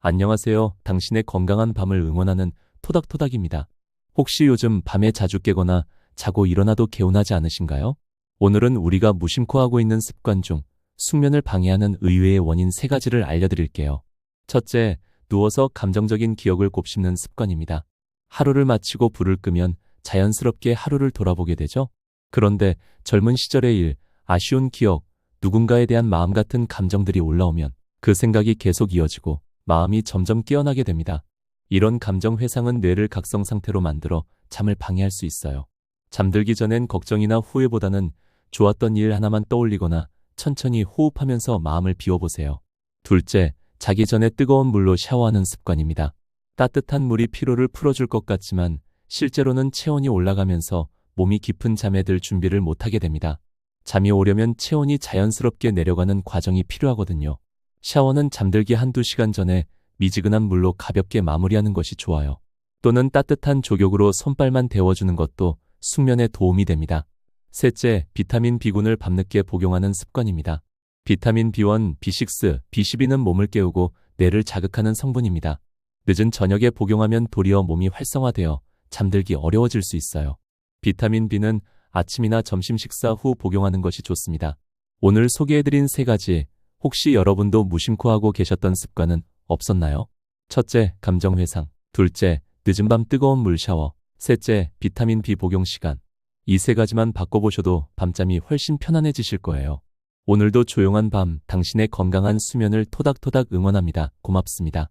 안녕하세요. 당신의 건강한 밤을 응원하는 토닥토닥입니다. 혹시 요즘 밤에 자주 깨거나 자고 일어나도 개운하지 않으신가요? 오늘은 우리가 무심코 하고 있는 습관 중 숙면을 방해하는 의외의 원인 세 가지를 알려드릴게요. 첫째, 누워서 감정적인 기억을 곱씹는 습관입니다. 하루를 마치고 불을 끄면 자연스럽게 하루를 돌아보게 되죠? 그런데 젊은 시절의 일, 아쉬운 기억, 누군가에 대한 마음 같은 감정들이 올라오면 그 생각이 계속 이어지고 마음이 점점 깨어나게 됩니다. 이런 감정 회상은 뇌를 각성 상태로 만들어 잠을 방해할 수 있어요. 잠들기 전엔 걱정이나 후회보다는 좋았던 일 하나만 떠올리거나 천천히 호흡하면서 마음을 비워보세요. 둘째, 자기 전에 뜨거운 물로 샤워하는 습관입니다. 따뜻한 물이 피로를 풀어줄 것 같지만 실제로는 체온이 올라가면서 몸이 깊은 잠에 들 준비를 못하게 됩니다. 잠이 오려면 체온이 자연스럽게 내려가는 과정이 필요하거든요. 샤워는 잠들기 한두 시간 전에 미지근한 물로 가볍게 마무리하는 것이 좋아요. 또는 따뜻한 조격으로 손발만 데워주는 것도 숙면에 도움이 됩니다. 셋째, 비타민 B군을 밤늦게 복용하는 습관입니다. 비타민 B1, B6, B12는 몸을 깨우고 뇌를 자극하는 성분입니다. 늦은 저녁에 복용하면 도리어 몸이 활성화되어 잠들기 어려워질 수 있어요. 비타민 B는 아침이나 점심 식사 후 복용하는 것이 좋습니다. 오늘 소개해드린 세 가지, 혹시 여러분도 무심코 하고 계셨던 습관은 없었나요? 첫째, 감정 회상. 둘째, 늦은 밤 뜨거운 물 샤워. 셋째, 비타민 B 복용 시간. 이 세 가지만 바꿔보셔도 밤잠이 훨씬 편안해지실 거예요. 오늘도 조용한 밤, 당신의 건강한 수면을 토닥토닥 응원합니다. 고맙습니다.